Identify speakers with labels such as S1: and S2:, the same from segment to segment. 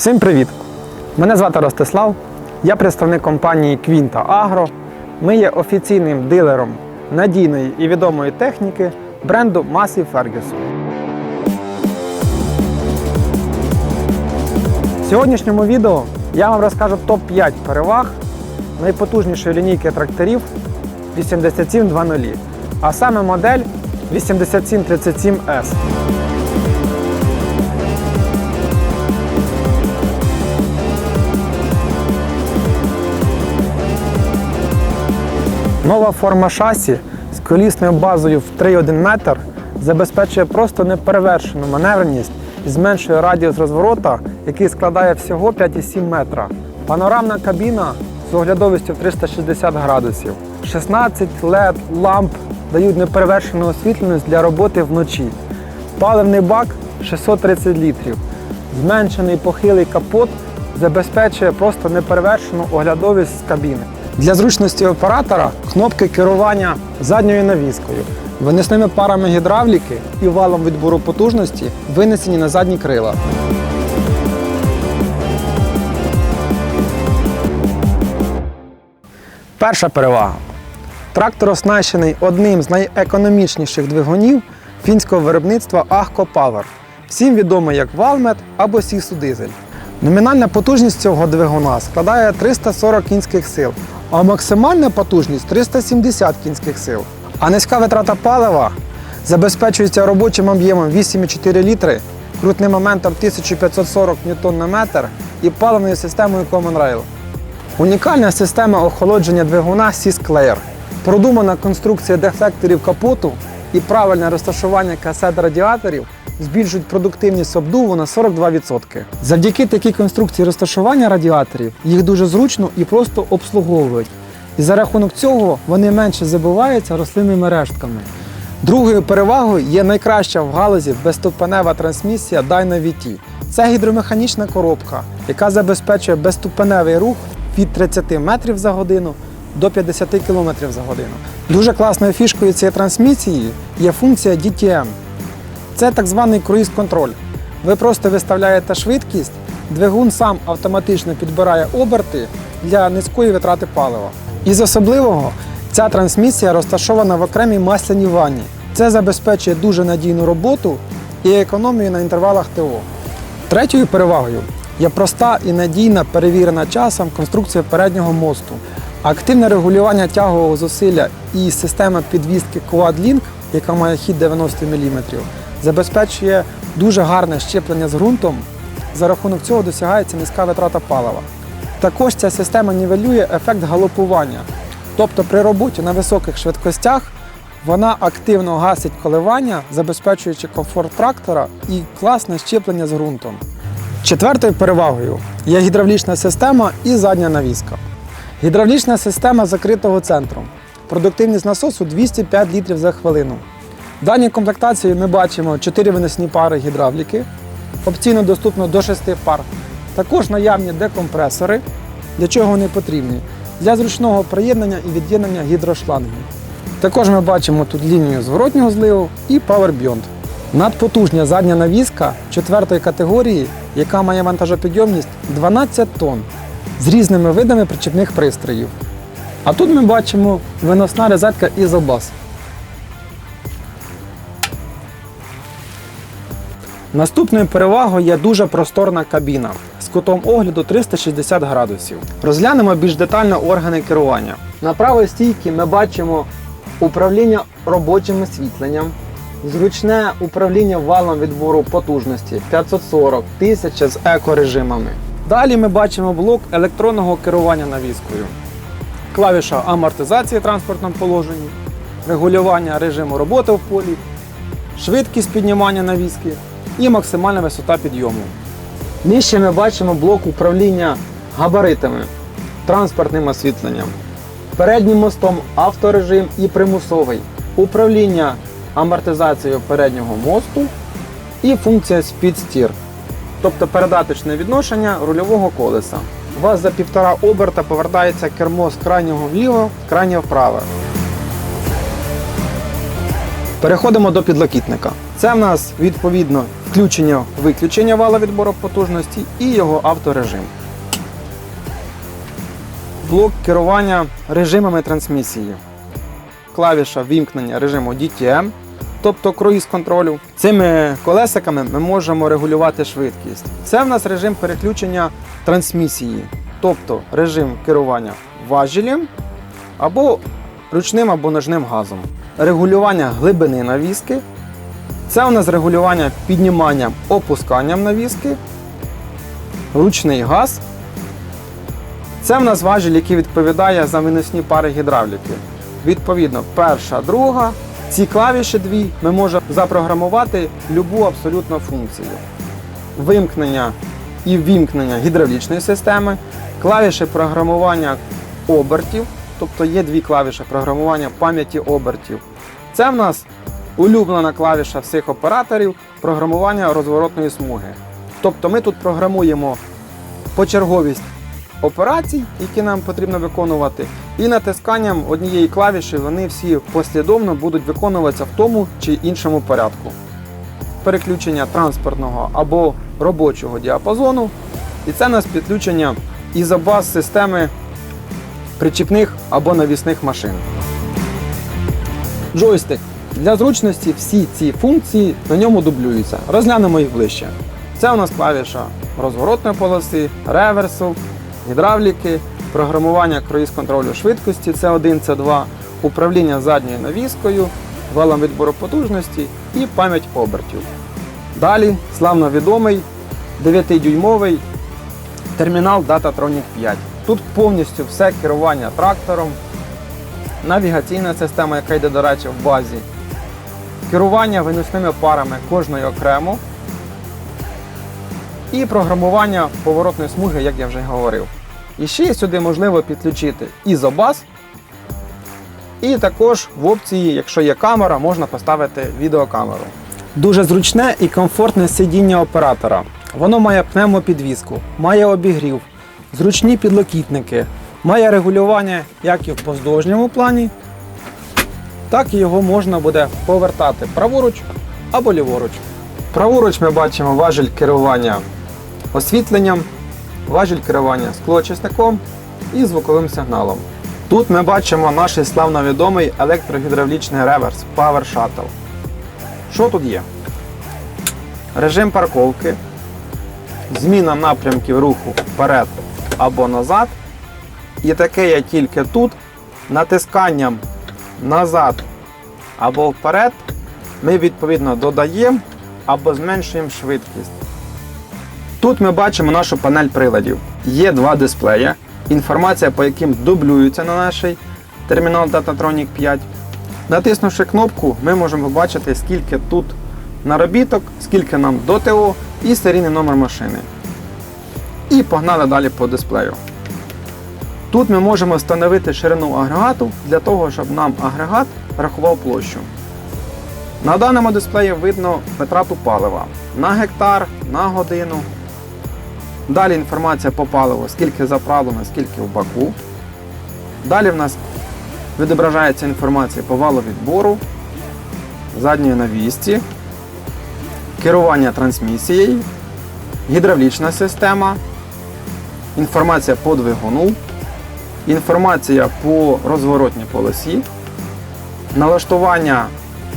S1: Всім привіт! Мене звати Ростислав. Я представник компанії Quinta Agro. Ми є офіційним дилером надійної і відомої техніки бренду Massey Ferguson. В сьогоднішньому відео я вам розкажу топ-5 переваг найпотужнішої лінійки тракторів 8720, а саме модель 8737S. Нова форма шасі з колісною базою в 3,1 метр забезпечує просто неперевершену маневреність і зменшує радіус розворота, який складає всього 5,7 метра. Панорамна кабіна з оглядовістю в 360 градусів. 16 LED ламп дають неперевершену освітленість для роботи вночі. Паливний бак 630 літрів. Зменшений похилий капот забезпечує просто неперевершену оглядовість з кабіни. Для зручності оператора кнопки керування задньою навіскою, виносними парами гідравліки і валом відбору потужності винесені на задні крила. Перша перевага. Трактор оснащений одним з найекономічніших двигунів фінського виробництва Ahko Power, всім відомий як Valmet або Sisu Diesel. Номінальна потужність цього двигуна складає 340 кінських сил, а максимальна потужність 370 кінських сил. А низька витрата палива забезпечується робочим об'ємом 8,4 літри, крутним моментом 1540 ньютон на метр і паливною системою Common Rail. Унікальна система охолодження двигуна Sysclair, продумана конструкція дефлекторів капоту і правильне розташування касет радіаторів збільшують продуктивність обдуву на 42%. Завдяки такій конструкції розташування радіаторів їх дуже зручно і просто обслуговують. І за рахунок цього вони менше забиваються рослинними рештками. Другою перевагою є найкраща в галузі безступенева трансмісія Dyna VT. Це гідромеханічна коробка, яка забезпечує безступеневий рух від 30 метрів за годину до 50 км за годину. Дуже класною фішкою цієї трансмісії є функція DTM. Це так званий круїз-контроль. Ви просто виставляєте швидкість, двигун сам автоматично підбирає оберти для низької витрати палива. Із особливого ця трансмісія розташована в окремій масляній ванні. Це забезпечує дуже надійну роботу і економію на інтервалах ТО. Третьою перевагою є проста і надійна перевірена часом конструкція переднього мосту. Активне регулювання тягового зусилля і система підвістки QuadLink, яка має хід 90 мм, забезпечує дуже гарне щеплення з ґрунтом. За рахунок цього досягається низька витрата палива. Також ця система нівелює ефект галопування. Тобто при роботі на високих швидкостях вона активно гасить коливання, забезпечуючи комфорт трактора і класне щеплення з ґрунтом. Четвертою перевагою є гідравлічна система і задня навіска. Гідравлічна система закритого центру. Продуктивність насосу 205 літрів за хвилину. В даній комплектації ми бачимо 4 виносні пари гідравліки. Опційно доступно до 6 пар. Також наявні декомпресори, для чого вони потрібні? Для зручного приєднання і від'єднання гідрошлангів. Також ми бачимо тут лінію зворотнього зливу і Power Beyond. Надпотужня задня навіска 4 категорії, яка має вантажопідйомність 12 тонн з різними видами причепних пристроїв. А тут ми бачимо виносна розетка Isobus. Наступною перевагою є дуже просторна кабіна з кутом огляду 360 градусів. Розглянемо більш детально органи керування. На правій стійці ми бачимо управління робочим освітленням, зручне управління валом відбору потужності 540 1000 з екорежимами. Далі ми бачимо блок електронного керування навіскою, клавіша амортизації в транспортному положенні, регулювання режиму роботи в полі, швидкість піднімання навіски і максимальна висота підйому. Нижче ми бачимо блок управління габаритами, транспортним освітленням, переднім мостом авторежим і примусовий, управління амортизацією переднього мосту і функція Steer, тобто передаточне відношення рульового колеса. У вас за півтора оберта повертається кермо з крайнього вліво, з крайнього вправо. Переходимо до підлокітника. Це в нас відповідно включення виключення вала відбору потужності і його авторежим. Блок керування режимами трансмісії. Клавіша вімкнення режиму DTM, тобто круїз контролю. Цими колесиками ми можемо регулювати швидкість. Це в нас режим переключення трансмісії, тобто режим керування важелем або ручним або ножним газом. Регулювання глибини навіски. Це у нас регулювання підніманням, опусканням навіски, ручний газ. Це в нас важіль, який відповідає за виносні пари гідравліки. Відповідно, перша, друга. Ці клавіші дві ми можемо запрограмувати любу абсолютно функцію. Вимкнення і ввімкнення гідравлічної системи, клавіші програмування обертів, тобто є дві клавіші програмування пам'яті обертів. Це в нас улюблена клавіша всіх операторів програмування розворотної смуги. Тобто ми тут програмуємо почерговість операцій, які нам потрібно виконувати, і натисканням однієї клавіші вони всі послідовно будуть виконуватися в тому чи іншому порядку. Переключення транспортного або робочого діапазону. І це у нас підключення ізобаз системи причіпних або навісних машин. Джойстик. Для зручності всі ці функції на ньому дублюються. Розглянемо їх ближче. Це у нас клавіша розворотної полоси, реверсу, гідравліки, програмування круїз контролю швидкості C1, C2, управління задньою навіскою, валом відбору потужності і пам'ять обертів. Далі славно відомий 9-дюймовий термінал Datatronic 5. Тут повністю все керування трактором, навігаційна система, яка йде, до речі, в базі, керування виносними парами кожної окремо і програмування поворотної смуги, як я вже говорив. І ще сюди можливо підключити ізобас. І також в опції, якщо є камера, можна поставити відеокамеру. Дуже зручне і комфортне сидіння оператора. Воно має пневмопідвіску, має обігрів, зручні підлокітники, має регулювання як і в поздовжньому плані, так і його можна буде повертати праворуч або ліворуч. Праворуч ми бачимо важіль керування освітленням, важіль керування склоочисником і звуковим сигналом. Тут ми бачимо наш славно відомий електрогідравлічний реверс Power Shuttle. Що тут є? Режим парковки, зміна напрямків руху вперед або назад. І таке є тільки тут. Натисканням назад або вперед ми відповідно додаємо або зменшуємо швидкість. Тут ми бачимо нашу панель приладів. Є два дисплеї, інформація по яким дублюється на наш термінал Datatronic 5. Натиснувши кнопку, ми можемо побачити, скільки тут наробіток, скільки нам до ТО і серійний номер машини. І погнали далі по дисплею. Тут ми можемо встановити ширину агрегату для того, щоб нам агрегат рахував площу. На даному дисплеї видно витрату палива на гектар, на годину. Далі інформація по паливу, скільки заправлено, скільки в баку. Далі в нас відображається інформація по валу відбору, задньої навісті, керування трансмісією, гідравлічна система, інформація по двигуну, інформація по розворотній полосі, налаштування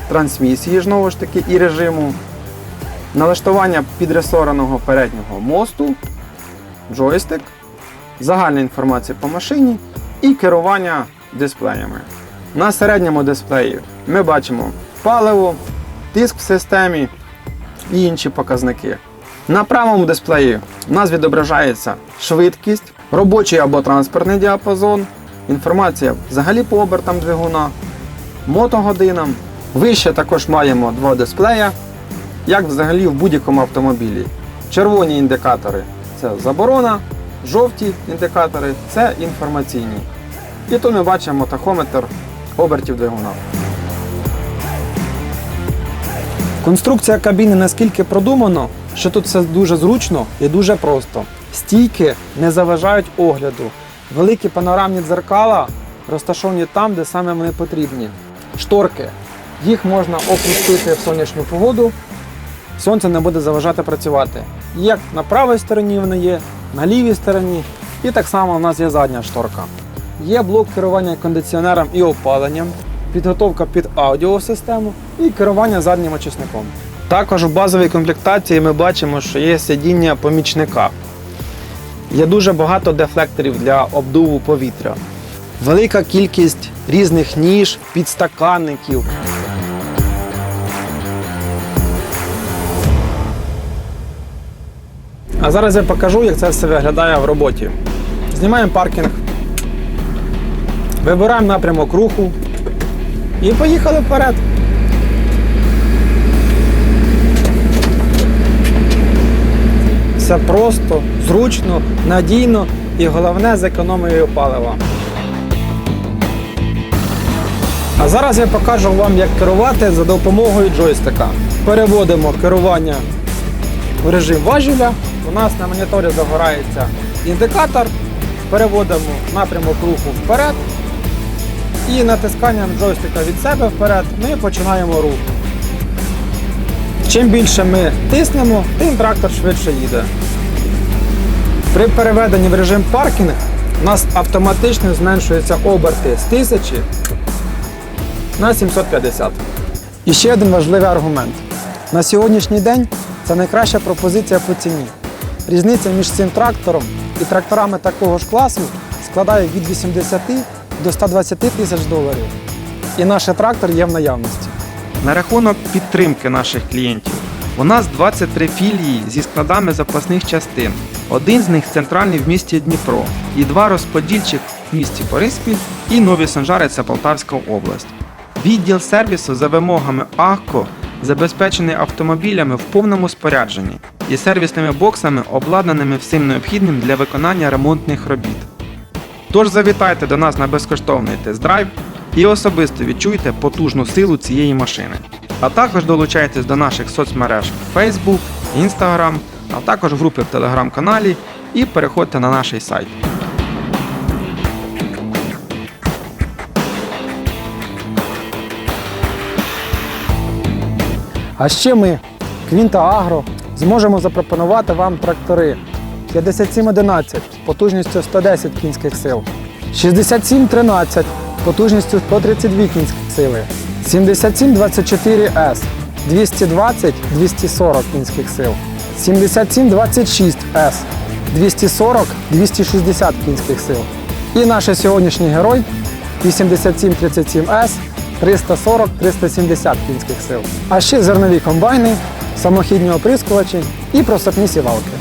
S1: трансмісії знову ж таки і режиму, налаштування підресореного переднього мосту, джойстик, загальна інформація по машині і керування дисплеями. На середньому дисплеї ми бачимо паливо, тиск в системі і інші показники. На правому дисплеї у нас відображається швидкість, робочий або транспортний діапазон, інформація взагалі по обертам двигуна, мотогодинам. Вище також маємо два дисплея, як взагалі в будь-якому автомобілі. Червоні індикатори це заборона, жовті індикатори це інформаційні. І тут ми бачимо тахометр обертів двигуна. Конструкція кабіни наскільки продумано, що тут все дуже зручно і дуже просто. Стійки не заважають огляду. Великі панорамні дзеркала розташовані там, де саме вони потрібні. Шторки Їх можна опустити в сонячну погоду, сонце не буде заважати працювати. Як на правій стороні вони є, на лівій стороні, і так само у нас є задня шторка. Є блок керування кондиціонером і опаленням, підготовка під аудіосистему і керування заднім очисником. Також в базовій комплектації ми бачимо, що є сидіння помічника. Є дуже багато дефлекторів для обдуву повітря. Велика кількість різних ніж, підстаканників. А зараз я покажу, як це все виглядає в роботі. Знімаємо паркінг, вибираємо напрямок руху і поїхали вперед. Все просто, зручно, надійно і головне з економією палива. А зараз я покажу вам, як керувати за допомогою джойстика. Переводимо керування в режим важеля. У нас на моніторі загорається індикатор. Переводимо напрямок руху вперед. І натисканням джойстика від себе вперед ми починаємо рух. Чим більше ми тиснемо, тим трактор швидше їде. При переведенні в режим паркінг у нас автоматично зменшуються оберти з 1000 на 750. І ще один важливий аргумент. На сьогоднішній день це найкраща пропозиція по ціні. Різниця між цим трактором і тракторами такого ж класу складає від 80 до 120 тисяч доларів. І наш трактор є в наявності.
S2: На рахунок підтримки наших клієнтів. У нас 23 філії зі складами запасних частин. Один з них центральний в місті Дніпро і два розподільчих в місті Бориспіль і Нові Санжари це Полтавська область. Відділ сервісу за вимогами АХКО забезпечений автомобілями в повному спорядженні і сервісними боксами, обладнаними всім необхідним для виконання ремонтних робіт. Тож завітайте до нас на безкоштовний тест-драйв і особисто відчуйте потужну силу цієї машини. А також долучайтесь до наших соцмереж Facebook, Instagram, а також групи в телеграм-каналі і переходьте на наш сайт.
S1: А ще ми, Квінта Агро, зможемо запропонувати вам трактори 5711 потужністю 110 кінських сил, 6713 потужністю 132 кінських сили, 7724S 220-240 кінських сил, 7726S 240-260 кінських сил. І наш сьогоднішній герой 8737S 340-370 кінських сил. А ще зернові комбайни, самохідні оприскувачі і просопні сівалки.